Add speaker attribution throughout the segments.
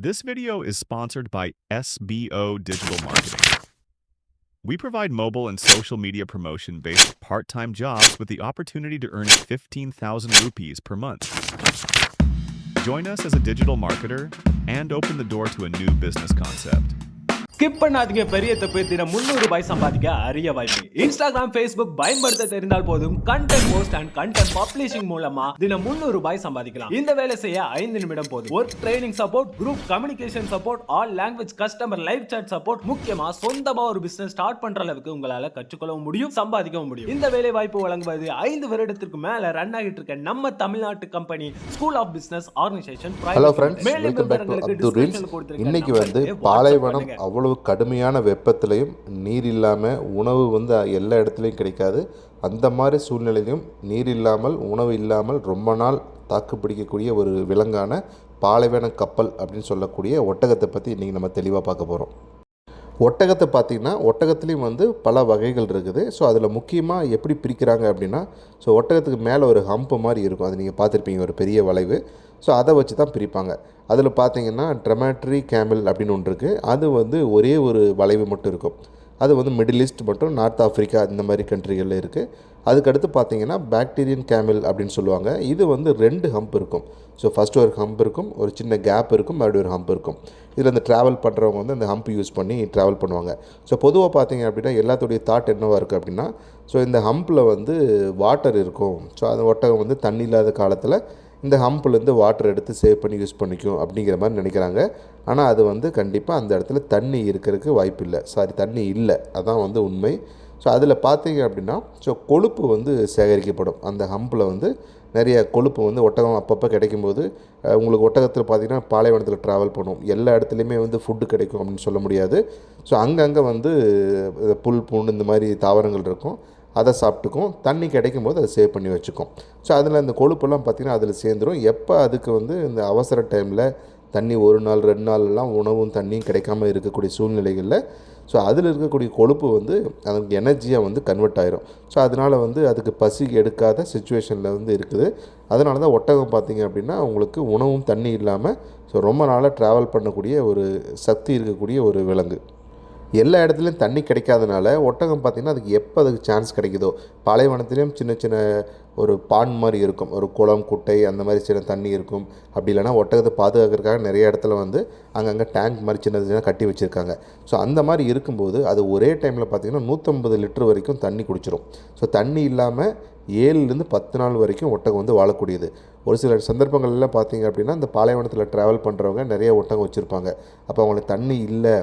Speaker 1: This video is sponsored by SBO Digital Marketing. We provide mobile and social media promotion based part time jobs with the opportunity to earn 15,000 rupees per month. Join us as a digital marketer and open the door to a new business concept.
Speaker 2: Skip பண்ணாதீங்க பெரிய தப்பு தினம் முந்நூறு ரூபாய் சம்பாதிக்க அரிய வாய்ப்பு. Instagram Facebook பயன்படுத்த தெரிந்தால் போதும். Content post and content publishing மூலமா தினம் முந்நூறு ரூபாய் சம்பாதிக்கலாம். இந்த வேலை செய்ய ஐந்து நிமிடம் போதும். Work training support group communication support all language customer live chat support முக்கியமா சொந்தமா ஒரு பிசினஸ் ஸ்டார்ட் பண்ற அளவுக்கு உங்களால கற்றுக்கொள்ளவும் முடியும் சம்பாதிக்கவும் முடியும். இந்த வேலை வாய்ப்பு வழங்குவது ஐந்து வருடத்திற்கு மேல ரன் ஆகிட்டு இருக்க நம்ம தமிழ்நாட்டு company school of business organization
Speaker 3: reels இன்னைக்கு வந்து பாலைவனம் அவ்வளவு கடுமையான வெப்பத்திலையும் நீர் இல்லாமல் உணவு வந்து எல்லா இடத்துலையும் கிடைக்காது. அந்த மாதிரி சூழ்நிலையிலும் நீர் இல்லாமல் உணவு இல்லாமல் ரொம்ப நாள் தாக்கு பிடிக்கக்கூடிய ஒரு விலங்கான பாலைவன கப்பல் அப்படின்னு சொல்லக்கூடிய ஒட்டகத்தை பற்றி இன்றைக்கி நம்ம தெளிவாக பார்க்க போகிறோம் ஒட்டகத்தை பார்த்திங்கன்னா ஒட்டகத்துலேயும் வந்து பல வகைகள் இருக்குது. ஸோ அதில் முக்கியமாக எப்படி பிரிக்கிறாங்க அப்படின்னா ஸோ ஒட்டகத்துக்கு மேலே ஒரு ஹம்ப் மாதிரி இருக்கும். அது நீங்கள் பார்த்துருப்பீங்க ஒரு பெரிய வளைவு. ஸோ அதை வச்சு தான் பிரிப்பாங்க. அதில் பார்த்தீங்கன்னா ட்ரமாட்ரி கேமல் அப்படின்னு ஒன்று இருக்குது அது வந்து ஒரே ஒரு வளைவு மட்டும் இருக்கும். அது வந்து மிடில் ஈஸ்ட் மற்றும் நார்த் ஆஃப்ரிக்கா இந்த மாதிரி கண்ட்ரிகளில் இருக்குது அதுக்கடுத்து பார்த்தீங்கன்னா பாக்டீரியன் கேமல் அப்படின்னு சொல்லுவாங்க. இது வந்து ரெண்டு ஹம்ப் இருக்கும். ஸோ ஃபஸ்ட்டு ஒரு ஹம்ப் இருக்கும் ஒரு சின்ன கேப் இருக்கும் மறுபடியும் ஒரு ஹம்ப் இருக்கும். இதில் இந்த ட்ராவல் பண்ணுறவங்க வந்து அந்த ஹம்ப் யூஸ் பண்ணி ட்ராவல் பண்ணுவாங்க. ஸோ பொதுவாக பார்த்தீங்க அப்படின்னா எல்லாத்துடைய தாட் என்னவாக இருக்குது அப்படின்னா ஸோ இந்த ஹம்பில் வந்து வாட்டர் இருக்கும். ஸோ அது ஒட்டகம் வந்து தண்ணி இல்லாத காலத்தில் இந்த ஹம்ப்லேருந்து வாட்டர் எடுத்து சேவ் பண்ணி யூஸ் பண்ணிக்கும் அப்படிங்கிற மாதிரி நினைக்கிறாங்க. ஆனால் அது வந்து கண்டிப்பாக அந்த இடத்துல தண்ணி இருக்கிறதுக்கு வாய்ப்பு இல்லை. சாரி தண்ணி இல்லை. அதான் வந்து உண்மை. ஸோ அதில் பார்த்தீங்க அப்படின்னா ஸோ கொழுப்பு வந்து சேகரிக்கப்படும். அந்த ஹம்பில் வந்து நிறைய கொழுப்பு வந்து ஒட்டகம் அப்பப்போ கிடைக்கும்போது உங்களுக்கு ஒட்டகத்தில் பார்த்திங்கன்னா பாலைவனத்தில் ட்ராவல் பண்ணும். எல்லா இடத்துலையுமே வந்து ஃபுட்டு கிடைக்கும் அப்படின்னு சொல்ல முடியாது. ஸோ அங்கங்கே வந்து புல் பூண்டு இந்த மாதிரி தாவரங்கள் இருக்கும். அதை சாப்பிட்டுக்கும் தண்ணி கிடைக்கும் போது அதை சேவ் பண்ணி வச்சுக்கும். ஸோ அதில் அந்த கொழுப்பெல்லாம் பார்த்திங்கன்னா அதில் சேர்ந்துடும் எப்போ அதுக்கு வந்து இந்த அவசர டைமில் தண்ணி ஒரு நாள் ரெண்டு நாள்லாம் உணவும் தண்ணியும் கிடைக்காம இருக்கக்கூடிய சூழ்நிலைகளில் ஸோ அதில் இருக்கக்கூடிய கொழுப்பு வந்து அதுக்கு எனர்ஜியாக வந்து கன்வெர்ட் ஆயிரும். ஸோ அதனால் வந்து அதுக்கு பசி எடுக்காத சுச்சுவேஷனில் வந்து இருக்குது. அதனால தான் ஒட்டகம் பார்த்திங்க அப்படின்னா உங்களுக்கு உணவும் தண்ணி இல்லாமல் ஸோ ரொம்ப நாளாக ட்ராவல் பண்ணக்கூடிய ஒரு சக்தி இருக்கக்கூடிய ஒரு விலங்கு. எல்லா இடத்துலையும் தண்ணி கிடைக்காதனால ஒட்டகம் பார்த்திங்கன்னா அதுக்கு எப்போ அதுக்கு சான்ஸ் கிடைக்குதோ? பாலைவனத்துலேயும் சின்ன சின்ன ஒரு பான் மாதிரி இருக்கும். ஒரு குளம் குட்டை அந்த மாதிரி சின்ன தண்ணி இருக்கும். அப்படி இல்லைனா ஒட்டகத்தை பாதுகாக்கிறதுக்காக நிறைய இடத்துல வந்து அங்கங்கே டேங்க் மாதிரி சின்ன சின்ன கட்டி வச்சுருக்காங்க. ஸோ அந்த மாதிரி இருக்கும்போது அது ஒரே டைமில் பார்த்திங்கன்னா நூற்றம்பது லிட்டர் வரைக்கும் தண்ணி குடிச்சிடும் ஸோ தண்ணி இல்லாமல் ஏழுலேருந்து பத்து நாள் வரைக்கும் ஒட்டகம் வந்து வாழக்கூடியது. ஒரு சில சந்தர்ப்பங்கள்லாம் பார்த்தீங்க அப்படின்னா இந்த பாலைவனத்தில் ட்ராவல் பண்ணுறவங்க நிறைய ஒட்டகம் வச்சுருப்பாங்க. அப்போ அவங்களுக்கு தண்ணி இல்லை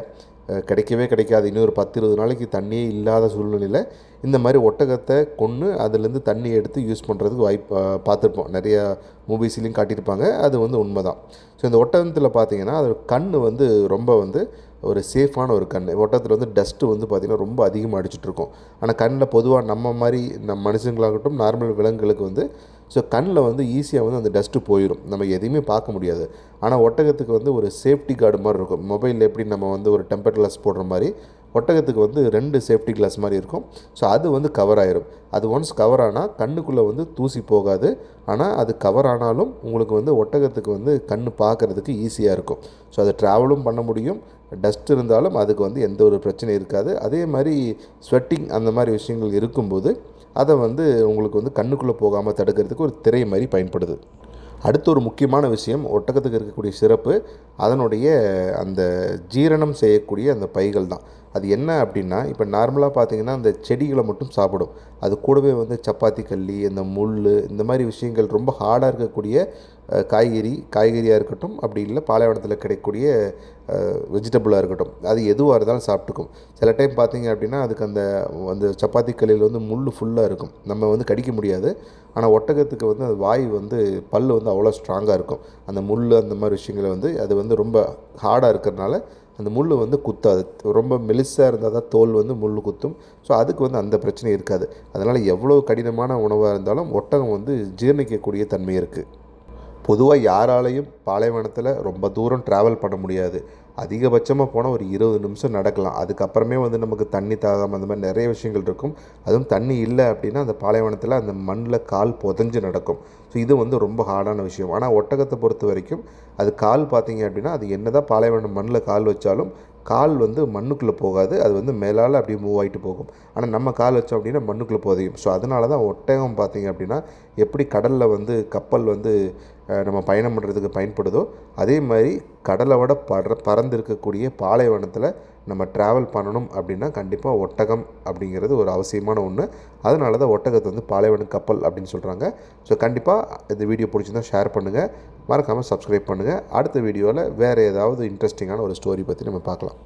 Speaker 3: கிடைக்கவே கிடைக்காது. இன்னும் ஒரு பத்து இருபது நாளைக்கு தண்ணியே இல்லாத சூழ்நிலையில் இந்த மாதிரி ஒட்டகத்தை கொன்று அதுலேருந்து தண்ணி எடுத்து யூஸ் பண்ணுறதுக்கு வாய்ப்பு பார்த்துருப்போம். நிறையா மூவிஸ்லேயும் காட்டியிருப்பாங்க. அது வந்து உண்மை தான் ஸோ இந்த ஒட்டகத்தில் பார்த்தீங்கன்னா அது கண் வந்து ரொம்ப வந்து ஒரு சேஃபான ஒரு கண். ஒட்டகத்தில் வந்து டஸ்ட்டு வந்து பார்த்திங்கன்னா ரொம்ப அதிகமாக அடிச்சிட்ருக்கோம் ஆனால் கண்ணில் பொதுவாக நம்ம மாதிரி நம்ம மனுஷங்களாகட்டும் நார்மல் விலங்குகளுக்கு வந்து ஸோ கண்ணில் வந்து ஈஸியாக வந்து அந்த டஸ்ட்டு போயிடும் நம்ம எதையுமே பார்க்க முடியாது. ஆனால் ஒட்டகத்துக்கு வந்து ஒரு சேஃப்டி கார்டு மாதிரி இருக்கும். மொபைலில் எப்படி நம்ம வந்து ஒரு டெம்பர் கிளாஸ் போடுற மாதிரி ஒட்டகத்துக்கு வந்து ரெண்டு சேஃப்டி கிளாஸ் மாதிரி இருக்கும். ஸோ அது வந்து கவர் ஆயிரும். அது ஒன்ஸ் கவர் ஆனால் கண்ணுக்குள்ளே வந்து தூசி போகாது. ஆனால் அது கவர் ஆனாலும் உங்களுக்கு வந்து ஒட்டகத்துக்கு வந்து கண் பார்க்குறதுக்கு ஈஸியாக இருக்கும். ஸோ அதை ட்ராவலும் பண்ண முடியும். டஸ்ட் இருந்தாலும் அதுக்கு வந்து எந்த ஒரு பிரச்சனையும் இருக்காது. அதே மாதிரி ஸ்வெட்டிங் அந்த மாதிரி விஷயங்கள் இருக்கும்போது அதை வந்து உங்களுக்கு வந்து கண்ணுக்குள்ளே போகாமல் தடுக்கிறதுக்கு ஒரு திரை மாதிரி பயன்படுது. அடுத்து ஒரு முக்கியமான விஷயம் ஒட்டகத்துக்கு இருக்கக்கூடிய சிறப்பு அதனுடைய அந்த ஜீரணம் செய்யக்கூடிய அந்த பைகள் தான். அது என்ன அப்படின்னா இப்போ நார்மலாக பார்த்திங்கன்னா அந்த செடிகளை மட்டும் சாப்பிடும். அது கூடவே வந்து சப்பாத்தி கல்லி இந்த முள் இந்த மாதிரி விஷயங்கள் ரொம்ப ஹார்டாக இருக்கக்கூடிய காய்கறி காய்கறியாக இருக்கட்டும் அப்படி இல்லை பாலைவனத்தில் கிடைக்கக்கூடிய வெஜிடபிளாக இருக்கட்டும். அது எதுவாக இருந்தாலும் சாப்பிட்டுக்கும். சில டைம் பார்த்திங்க அப்படின்னா அதுக்கு அந்த அந்த சப்பாத்தி கல்லியில் வந்து முள் ஃபுல்லாக இருக்கும். நம்ம வந்து கடிக்க முடியாது. ஆனால் ஒட்டகத்துக்கு வந்து அது வாய் வந்து பல் வந்து அவ்வளோ ஸ்ட்ராங்காக இருக்கும். அந்த முள் அந்த மாதிரி விஷயங்களை வந்து அது வந்து ரொம்ப ஹார்டாக இருக்கிறதுனால அந்த முள் வந்து குத்தாது. ரொம்ப மெலிசாக இருந்தால் தான் தோல் வந்து முள் குத்தும். ஸோ அதுக்கு வந்து அந்த பிரச்சனை இருக்காது. அதனால் எவ்வளோ கடினமான உணவாக இருந்தாலும் ஒட்டகம் வந்து ஜீர்ணிக்கக்கூடிய தன்மை இருக்குது பொதுவாக யாராலையும் பாலைவனத்தில் ரொம்ப தூரம் ட்ராவல் பண்ண முடியாது. அதிகபட்சமாக போனால் ஒரு இருபது நிமிஷம் நடக்கலாம். அதுக்கப்புறமே வந்து நமக்கு தண்ணி தாகம் அந்த மாதிரி நிறைய விஷயங்கள் இருக்கும். அதுவும் தண்ணி இல்லை அப்படின்னா அந்த பாலைவனத்தில் அந்த மண்ணில் கால் புதஞ்சு நடக்கும். ஸோ இது வந்து ரொம்ப ஹார்டான விஷயம். ஆனால் ஒட்டகத்தை பொறுத்த வரைக்கும் அது கால் பார்த்தீங்க அப்படின்னா அது என்னதான் பாலைவனம் மண்ணில் கால் வச்சாலும் கால் வந்து மண்ணுக்குள்ளே போகாது அது வந்து மேலால் அப்படியே மூவ் ஆகிட்டு போகும். ஆனால் நம்ம கால் வச்சோம் அப்படின்னா மண்ணுக்குள்ளே போதையும். ஸோ அதனால தான் ஒட்டகம் பார்த்திங்க அப்படின்னா எப்படி கடலில் வந்து கப்பல் வந்து நம்ம பயணம் பண்ணுறதுக்கு பயன்படுதோ அதே மாதிரி கடலை விட பற பறந்து இருக்கக்கூடிய பாலைவனத்தில் நம்ம ட்ராவல் பண்ணணும் அப்படின்னா கண்டிப்பாக ஒட்டகம் அப்படிங்கிறது ஒரு அவசியமான ஒன்று அதனால தான் ஒட்டகத்தை வந்து பாலைவன கப்பல் அப்படின்னு சொல்கிறாங்க ஸோ கண்டிப்பாக இந்த வீடியோ பிடிச்சிருந்தா ஷேர் பண்ணுங்கள் மறக்காமல் சப்ஸ்கிரைப் பண்ணுங்கள் அடுத்த வீடியோவில் வேறு ஏதாவது இன்ட்ரெஸ்டிங்கான ஒரு ஸ்டோரி பற்றி நம்ம பார்க்கலாம்.